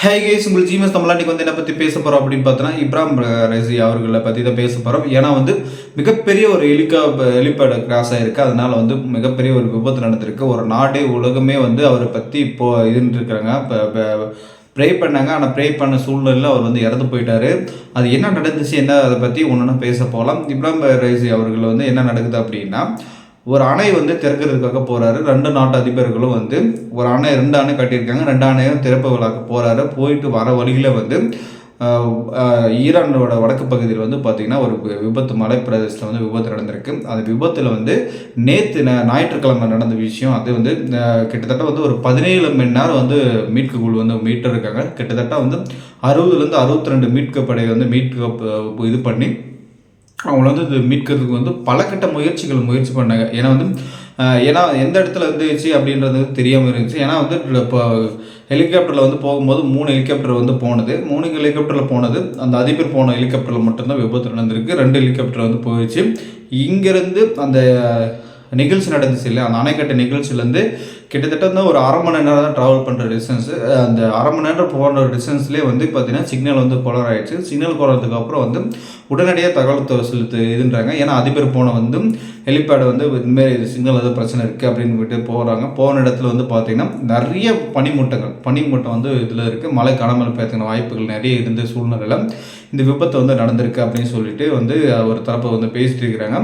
Hi guys உங்கள் ஜிமஸ் தமிழ்நாட்டுக்கு வந்து என்ன பற்றி பேச போகிறோம் அப்படின்னு பார்த்தோன்னா இப்ராம் ரசி அவர்களை பற்றி தான் பேச போகிறோம் ஏன்னா வந்து மிகப்பெரிய ஒரு ஹெலிகா ஹெலிபேட் கிராஸ் ஆகிருக்கு அதனால் வந்து மிகப்பெரிய ஒரு விபத்து நடந்திருக்கு. ஒரு நாடே உலகமே வந்து அவரை பற்றி இப்போ இதுன்னு இருக்கிறாங்க இப்போ ப்ரே பண்ணாங்க. ஆனால் ப்ரே பண்ண சூழ்நிலையில் அவர் வந்து இறந்து போயிட்டார். அது என்ன நடந்துச்சு என்ன அதை பற்றி ஒன்று பேச போகலாம் இப்ராம் ரைசி அவர்கள் வந்து என்ன நடக்குது அப்படின்னா ஒரு அணை வந்து திறக்கிறதுக்காக போகிறாரு ரெண்டு நாட்டு அதிபர்களும் வந்து ஒரு அணை ரெண்டு அணை கட்டியிருக்காங்க. ரெண்டு அணையும் திறப்பு விழாக்க போகிறாரு போயிட்டு வர வழியில் வந்து ஈரானோட வடக்கு பகுதியில் வந்து பார்த்திங்கன்னா ஒரு விபத்து மலை பிரதேசத்தில் வந்து விபத்து நடந்திருக்கு. அந்த விபத்தில் வந்து நேற்று ஞாயிற்றுக்கிழமை நடந்த விஷயம் அது வந்து கிட்டத்தட்ட வந்து ஒரு பதினேழு மணி நேரம் வந்து மீட்கு குழு வந்து மீட்டு இருக்காங்க கிட்டத்தட்ட வந்து அறுபதுலேருந்து அறுபத்தி ரெண்டு மீட்பு படை வந்து மீட்க இது பண்ணி அவங்கள வந்து இது மீட்கிறதுக்கு வந்து பல கட்ட முயற்சிகள் முயற்சி பண்ணாங்க. ஏன்னா வந்து ஏன்னா எந்த இடத்துல இருந்துச்சு அப்படின்றது தெரியாமல் இருந்துச்சு. ஏன்னா வந்து இப்போ ஹெலிகாப்டரில் வந்து போகும்போது மூணு ஹெலிகாப்டர் வந்து போனது. மூணு ஹெலிகாப்டரில் போனது அந்த அதிபர் போன ஹெலிகாப்டரில் மட்டும்தான் விபத்து நடந்திருக்கு. ரெண்டு ஹெலிகாப்டர் வந்து போயிடுச்சு. இங்கேருந்து அந்த நிகழ்ச்சி நடந்துச்சு இல்லை அந்த அணைக்கட்டு நிகழ்ச்சியிலேருந்து கிட்டத்தட்ட வந்து ஒரு அரை மணி நேரம் தான் ட்ராவல் பண்ணுற டிஸ்டன்ஸு அந்த அரை மணி நேரம் போகிற டிஸ்டன்ஸ்லேயே வந்து பார்த்தீங்கன்னா சிக்னல் வந்து குளர் ஆயிடுச்சு. சிக்னல் குறதுக்கு அப்புறம் வந்து உடனடியாக தகவல் செலுத்து இதுன்றாங்க. ஏன்னா அதிபர் போன வந்து ஹெலிபேட் வந்து இதுமாரி சிக்னல் எதுவும் பிரச்சனை இருக்குது அப்படின்னு விட்டு போகிறாங்க போன இடத்துல வந்து பார்த்தீங்கன்னா நிறைய பனிமூட்டங்கள் பனிமூட்டம் வந்து இதில் இருக்குது மழை கடமல் பேத்துக்கிற வாய்ப்புகள் நிறைய இருந்த சூழ்நிலையில் இந்த விபத்து வந்து நடந்திருக்கு அப்படின்னு சொல்லிட்டு வந்து ஒரு தரப்பை வந்து பேசிட்டு இருக்கிறாங்க.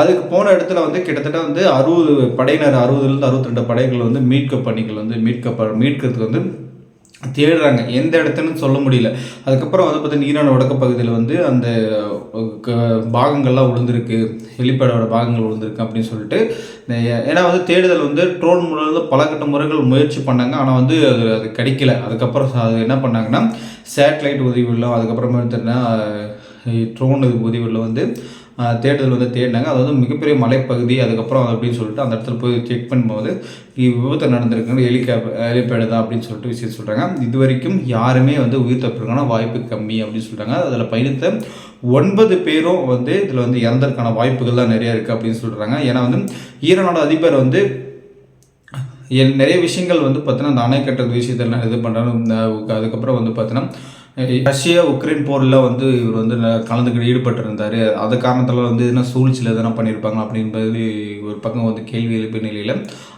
அதுக்கு போன இடத்துல வந்து கிட்டத்தட்ட வந்து அறுபது படையினர் அறுபதுலேருந்து அறுபத்தி ரெண்டு படைகள் வந்து மீட்க பணிகள் வந்து மீட்க மீட்கிறதுக்கு வந்து தேடுறாங்க. எந்த இடத்துன்னு சொல்ல முடியல. அதுக்கப்புறம் வந்து பார்த்தீங்கன்னா ஈரான் வடக்கு பகுதியில் வந்து அந்த க- பாகங்கள்லாம் விழுந்திருக்கு ஹெலிபேடோட பாகங்கள் விழுந்திருக்கு அப்படின்னு சொல்லிட்டு ஏன்னா வந்து தேடுதல் வந்து ட்ரோன் மூலம் வந்து பல கட்ட முறைகள் முயற்சி பண்ணாங்க. ஆனால் வந்து அது அது கிடைக்கல. அதுக்கப்புறம் அது என்ன பண்ணாங்கன்னா சேட்டலைட் உதவியில் அதுக்கப்புறமா எடுத்துன்னா ட்ரோன் உதவியில் வந்து தேடுதல் வந்து தேடினாங்க. அது வந்து மிகப்பெரிய மலைப்பகுதி அதுக்கப்புறம் அப்படின்னு சொல்லிட்டு அந்த இடத்துல போய் செக் பண்ணும்போது விபத்து நடந்திருக்குன்னு ஹெலிகாப் ஹெலிபேடு தான் அப்படின்னு சொல்லிட்டு விஷயம் சொல்கிறாங்க இது வரைக்கும் யாருமே வந்து உயிர் தப்பிருக்கான வாய்ப்பு கம்மி அப்படின்னு சொல்கிறாங்க அதில் பயணித்த ஒன்பது பேரும் வந்து இதில் வந்து இறந்ததுக்கான வாய்ப்புகள் தான் நிறைய இருக்குது அப்படின்னு சொல்கிறாங்க ஏன்னா வந்து ஈரானோட அதிபர் வந்து என் நிறைய விஷயங்கள் வந்து பார்த்தீங்கன்னா அந்த அணை கட்டுறது விஷயத்தெல்லாம் இது பண்ணுறாங்க அதுக்கப்புறம் வந்து பார்த்தீங்கன்னா ரஷ்யா உக்ரைன் போரில் வந்து இவர் வந்து ந- கலந்துக்கிட்டு ஈடுபட்டிருந்தார். அது காரணத்தில் வந்து எதுனா சூழ்ச்சியில் எதனா பண்ணியிருப்பாங்க அப்படின்றது ஒரு பக்கம் வந்து கேள்வி எழுப்பிய நிலையில்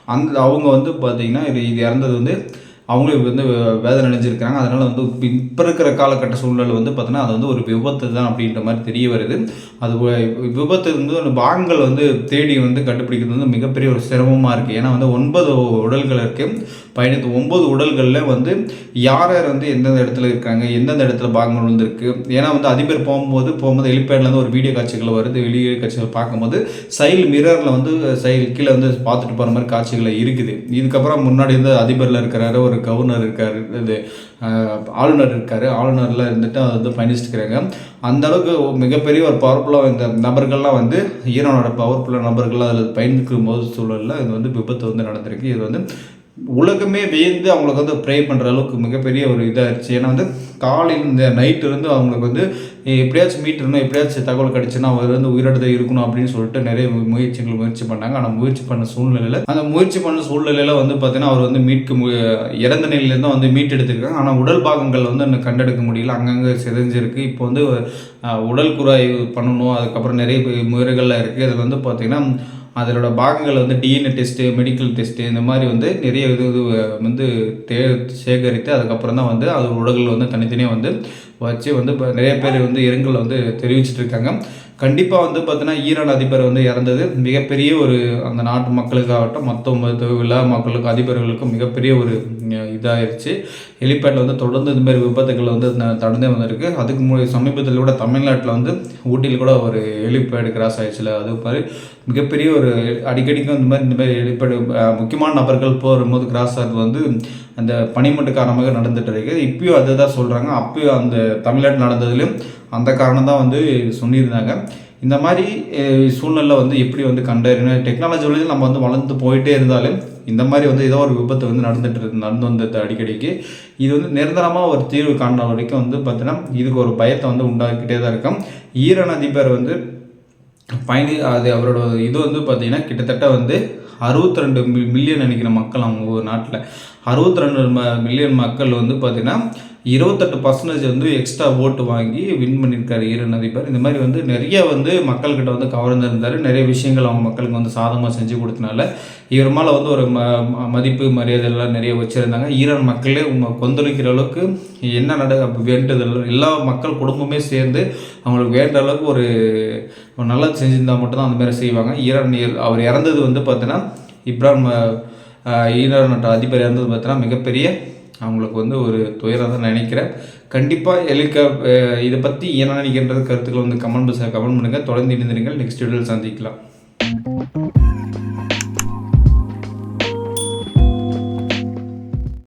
அந்த அவங்க வந்து பார்த்திங்கன்னா இது இது இறந்தது வந்து அவங்களுக்கு வந்து வேதனை அடைஞ்சிருக்காங்க அதனால் வந்து இப்போ இருக்கிற காலகட்ட சூழ்நிலை வந்து பார்த்தோன்னா அது வந்து ஒரு விபத்து தான் அப்படின்ற மாதிரி தெரிய வருது. அது விபத்து வந்து அந்த பாகங்கள் வந்து தேடி வந்து கண்டுபிடிக்கிறது வந்து மிகப்பெரிய ஒரு சிரமமாக இருக்குது ஏன்னா வந்து ஒன்பது உடல்கள் இருக்குது பயணித்து ஒன்பது உடல்களில் வந்து யார் யார் வந்து எந்தெந்த இடத்துல இருக்காங்க எந்தெந்த இடத்துல பாகங்கள் வந்திருக்கு ஏன்னா வந்து அதிபர் போகும்போது போகும்போது ஹெலிபேட்லேருந்து ஒரு வீடியோ காட்சிகள் வருது. வெளியே காட்சிகள் பார்க்கும்போது சைல் மிரரில் வந்து சைல் கீழே வந்து பார்த்துட்டு போகிற மாதிரி காட்சிகள் இருக்குது. இதுக்கப்புறம் முன்னாடி வந்து அதிபரில் இருக்கிறாரு ஒரு கவர்னர் இருக்கார் இது ஆளுநர் இருக்கார். ஆளுநரில் இருந்துட்டு அதை வந்து பயணிச்சுட்டு இருக்கிறாங்க அந்த அளவுக்கு மிகப்பெரிய ஒரு பவர்ஃபுல்லாக இந்த நபர்கள்லாம் வந்து ஈரானோட பவர்ஃபுல்லாக நபர்கள்லாம் அதில் பயணிக்கும் போது சூழலில் இது வந்து விபத்து வந்து நடந்திருக்கு. இது வந்து உலகமே வியந்து அவங்களுக்கு வந்து ப்ரே பண்ணுற அளவுக்கு மிகப்பெரிய ஒரு இதாகிடுச்சு ஏன்னா வந்து காலையில் இந்த நைட்டு இருந்து அவங்களுக்கு வந்து எப்படியாச்சும் மீட்டணும் எப்படியாச்சும் தகவல் கிடச்சுன்னா அவர் வந்து உயிரோட இருக்கணும் அப்படின்னு சொல்லிட்டு நிறைய முயற்சிகள் முயற்சி பண்ணாங்க. ஆனால் முயற்சி பண்ண சூழ்நிலையில் அந்த முயற்சி பண்ண சூழ்நிலையில் வந்து பார்த்தீங்கன்னா அவர் வந்து மீட்க மு இறந்த நிலையிலேருந்து வந்து மீட்டெடுத்துருக்காங்க ஆனால் உடல் பாகங்கள் வந்து இன்னும் கண்டெடுக்க முடியல. அங்கங்கே சிதைஞ்சிருக்கு. இப்போ வந்து உடல் குறாய்வு பண்ணணும். அதுக்கப்புறம் நிறைய பே- இருக்குது அதில் வந்து பார்த்திங்கன்னா அதனோட பாகங்கள் வந்து டிஎன்ஏ டெஸ்ட்டு மெடிக்கல் டெஸ்ட்டு இந்த மாதிரி வந்து நிறைய இது இது வந்து தே சேகரித்து அதுக்கப்புறம் தான் வந்து அது உடல்கள் வந்து தனித்தனியாக வந்து வச்சு வந்து இப்போ நிறைய பேர் வந்து இரங்கல் வந்து தெரிவிச்சிட்டு இருக்காங்க. கண்டிப்பாக வந்து பார்த்தீங்கன்னா ஈரான் அதிபர் வந்து இறந்தது. மிகப்பெரிய ஒரு அந்த நாட்டு மக்களுக்காகட்டும் மற்ற விழா மக்களுக்கும் அதிபர்களுக்கும் மிகப்பெரிய ஒரு இதாகிடுச்சு இதாயிருச்சு. ஹெலிபேட்டில் வந்து தொடர்ந்து இந்த மாதிரி விபத்துகள் வந்து ந- நடந்தே வந்திருக்கு. அதுக்கு மு சமீபத்தில் கூட தமிழ்நாட்டில் வந்து ஊட்டியில் கூட ஒரு ஹெலிபேடு கிராஸ் ஆயிடுச்சுல அது மாதிரி மிகப்பெரிய ஒரு அடிக்கடிக்கும் இந்த மாதிரி இந்த மாதிரி ஹெலிபேடு முக்கியமான நபர்கள் போகும்போது கிராஸ் ஆகிறது வந்து அந்த பனிமூட்ட காரணமாக நடந்துட்டு இருக்குது. இப்பயும் அதுதான் சொல்கிறாங்க அப்பயும் அந்த தமிழ்நாட்டில் நடந்ததுலேயும் அந்த காரணம் தான் வந்து சொல்லியிருந்தாங்க. இந்த மாதிரி சூழ்நிலை வந்து எப்படி வந்து கண்டறியணும் டெக்னாலஜி வழியில் நம்ம வந்து வளர்ந்து போயிட்டே இருந்தாலும் இந்த மாதிரி வந்து ஏதோ ஒரு விபத்து வந்து நடந்துட்டு நடந்து வந்தது அடிக்கடிக்கு. இது வந்து நிரந்தரமாக ஒரு தீர்வு காண வரைக்கும் வந்து பார்த்தீங்கன்னா இதுக்கு ஒரு பயத்தை வந்து உண்டாக்கிட்டே தான் இருக்கும். ஈரான் அதிபர் வந்து பயணி அது அவரோட இது வந்து பார்த்திங்கன்னா கிட்டத்தட்ட வந்து அறுபத்தி ரெண்டு மில்லியன் நினைக்கிற மக்கள் அவங்க நாட்டில். அறுபத்தி ரெண்டு மில்லியன் மக்கள் வந்து பார்த்திங்கன்னா இருபத்தெட்டு பர்சன்டேஜ் வந்து எக்ஸ்ட்ரா ஓட்டு வாங்கி வின் பண்ணியிருக்காரு ஈரன் அதிபர். இந்த மாதிரி வந்து நிறைய வந்து மக்கள்கிட்ட வந்து கவர்ந்திருந்தார் நிறைய விஷயங்கள் அவங்க மக்களுக்கு வந்து சாதகமாக செஞ்சு கொடுத்தனால இவர் மேலே வந்து ஒரு ம ம- மதிப்பு மரியாதை எல்லாம் நிறைய வச்சுருந்தாங்க. ஈரான் மக்களே கொந்தளிக்கிற அளவுக்கு என்ன நட வேண்டுதல் எல்லா மக்கள் குடும்பமே சேர்ந்து அவங்களுக்கு வேண்ட அளவுக்கு ஒரு நல்லது செஞ்சுருந்தா மட்டும்தான் அந்த மாதிரி செய்வாங்க. ஈரான் அவர் இறந்தது வந்து பார்த்தீங்கன்னா இப்ரான் ஈரான் நாட்டு அதிபர் இறந்தது பார்த்தீங்கன்னா மிகப்பெரிய அவங்களுக்கு வந்து ஒரு துயரம் தான் நினைக்கிறேன். கண்டிப்பாக எலிக்க இதை பற்றி என்ன நினைக்கின்றது கருத்துக்கள் வந்து கமெண்ட் கமெண்ட் பண்ணுங்கள் தொடர்ந்து இணைந்திருங்கள். நெக்ஸ்ட் வீடியோவில் சந்திக்கலாம்.